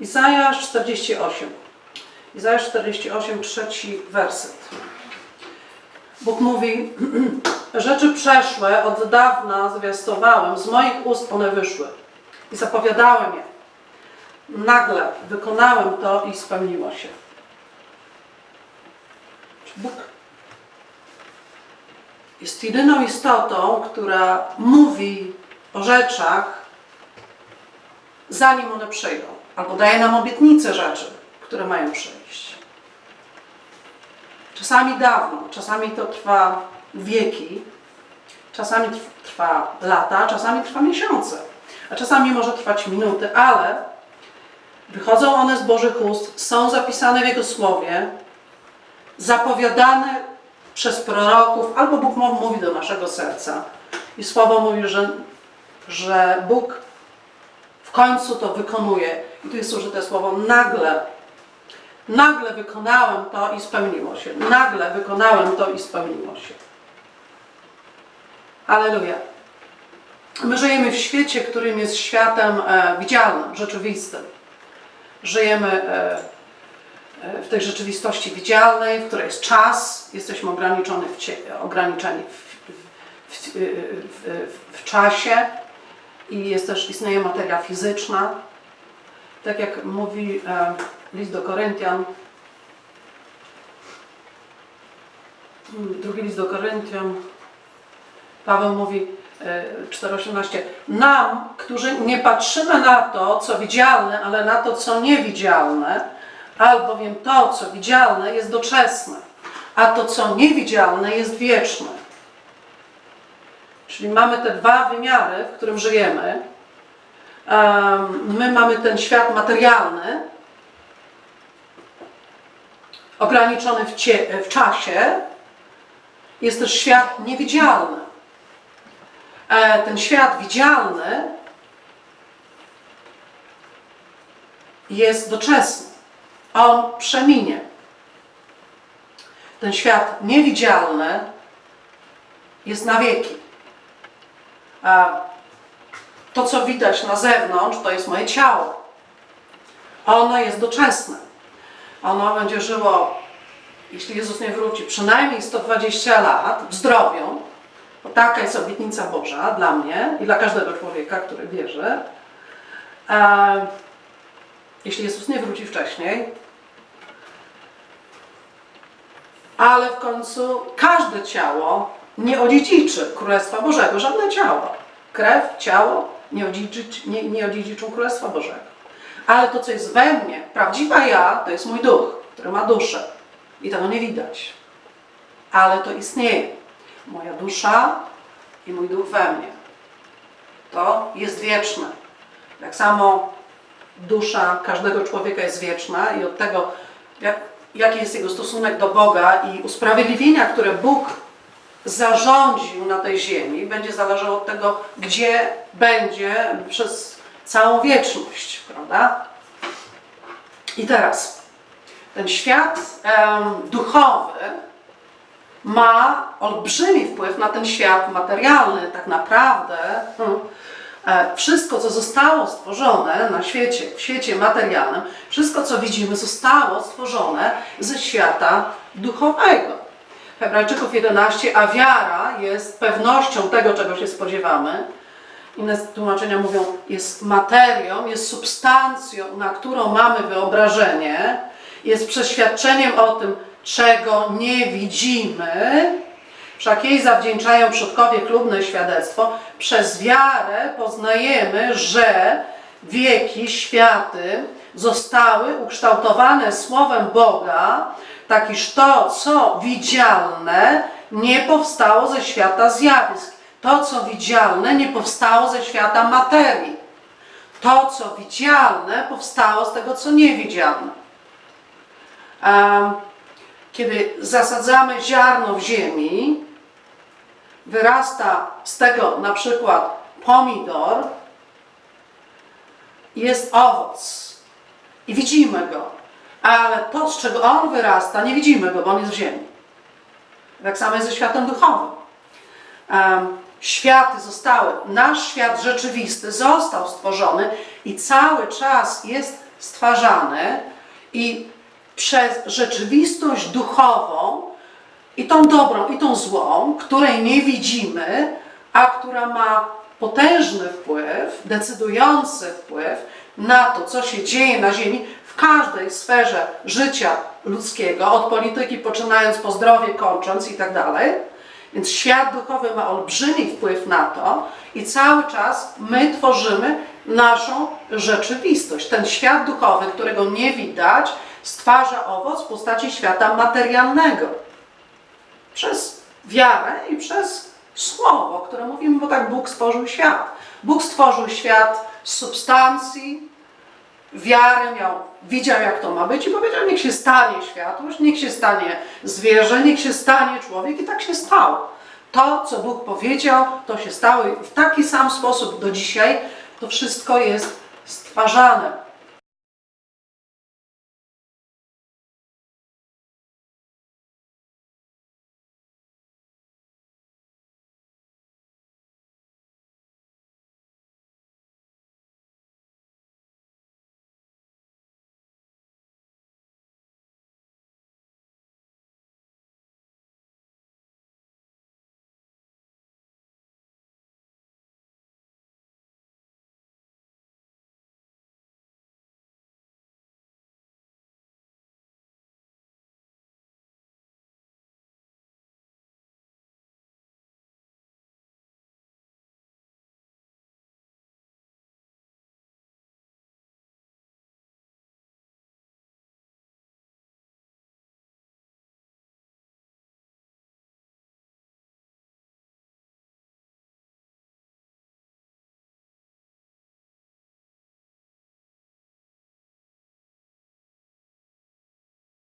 Izajasz 48. Izajasz 48, trzeci werset. Bóg mówi, rzeczy przeszłe od dawna zwiastowałem, z moich ust one wyszły i zapowiadałem je. Nagle wykonałem to i spełniło się. Bóg jest jedyną istotą, która mówi o rzeczach, zanim one przyjdą, albo daje nam obietnice rzeczy, które mają przyjść. Czasami dawno, czasami to trwa wieki, czasami trw- trwa lata, czasami trwa miesiące, a czasami może trwać minuty, ale wychodzą one z Bożych ust, są zapisane w Jego Słowie, zapowiadane przez proroków, albo Bóg mówi do naszego serca. I Słowo mówi, że, że Bóg w końcu to wykonuje. I tu jest użyte słowo nagle. Nagle wykonałem to i spełniło się. Nagle wykonałem to i spełniło się. Halleluja. My żyjemy w świecie, którym jest światem e, widzialnym, rzeczywistym. Żyjemy e, e, w tej rzeczywistości widzialnej, w której jest czas, jesteśmy ograniczony w ograniczeni w, w, w, w, w czasie i jest też, istnieje materia fizyczna. Tak jak mówi e, list do Koryntian, mm, drugi list do Koryntian, Paweł mówi e, 4,18 Nam, którzy nie patrzymy na to, co widzialne, ale na to, co niewidzialne, albowiem to, co widzialne, jest doczesne, a to, co niewidzialne, jest wieczne. Czyli mamy te dwa wymiary, w którym żyjemy. My mamy ten świat materialny, ograniczony w, cie, w czasie. Jest też świat niewidzialny. E, Ten świat widzialny jest doczesny. On przeminie. Ten świat niewidzialny jest na wieki. A to, co widać na zewnątrz, to jest moje ciało. Ono jest doczesne. Ono będzie żyło, jeśli Jezus nie wróci, przynajmniej 120 lat w zdrowiu. Bo taka jest obietnica Boża dla mnie i dla każdego człowieka, który wierzy. E, jeśli Jezus nie wróci wcześniej, ale w końcu każde ciało nie odziedziczy Królestwa Bożego, żadne ciało. Krew, ciało nie, odziedziczy, nie, nie odziedziczą Królestwa Bożego. Ale to, co jest we mnie, prawdziwa ja, to jest mój duch, który ma duszę. I tego nie widać. Ale to istnieje. Moja dusza i mój duch we mnie. To jest wieczne. Tak samo dusza każdego człowieka jest wieczna i od tego, jak, jaki jest jego stosunek do Boga i usprawiedliwienia, które Bóg zarządził na tej ziemi, będzie zależało od tego, gdzie będzie przez całą wieczność, prawda? I teraz, ten świat duchowy ma olbrzymi wpływ na ten świat materialny. Tak naprawdę hmm, e, wszystko, co zostało stworzone na świecie, w świecie materialnym, wszystko, co widzimy, zostało stworzone ze świata duchowego. Hebrajczyków 11, a wiara jest pewnością tego, czego się spodziewamy. Inne tłumaczenia mówią, jest materią, jest substancją, na którą mamy wyobrażenie, jest przeświadczeniem o tym, czego nie widzimy. Wszak jej zawdzięczają przodkowie klubne świadectwo. Przez wiarę poznajemy, że wieki, światy zostały ukształtowane Słowem Boga, tak iż to, co widzialne, nie powstało ze świata zjawisk. To, co widzialne, nie powstało ze świata materii. To, co widzialne, powstało z tego, co niewidzialne. Kiedy zasadzamy ziarno w ziemi, wyrasta z tego na przykład pomidor, jest owoc i widzimy go, ale to, z czego on wyrasta, nie widzimy go, bo on jest w ziemi. Tak samo jest ze światem duchowym. Em, światy zostały, nasz świat rzeczywisty został stworzony i cały czas jest stwarzany i przez rzeczywistość duchową i tą dobrą, i tą złą, której nie widzimy, a która ma potężny wpływ, decydujący wpływ na to, co się dzieje na Ziemi w każdej sferze życia ludzkiego, od polityki poczynając po zdrowie, kończąc i tak. Więc świat duchowy ma olbrzymi wpływ na to i cały czas my tworzymy naszą rzeczywistość. Ten świat duchowy, którego nie widać, stwarza owoc w postaci świata materialnego przez wiarę i przez słowo, które mówimy, bo tak Bóg stworzył świat. Bóg stworzył świat z substancji, wiary miał, widział jak to ma być i powiedział, niech się stanie światłość, niech się stanie zwierzę, niech się stanie człowiek. I tak się stało. To, co Bóg powiedział, to się stało i w taki sam sposób do dzisiaj to wszystko jest stwarzane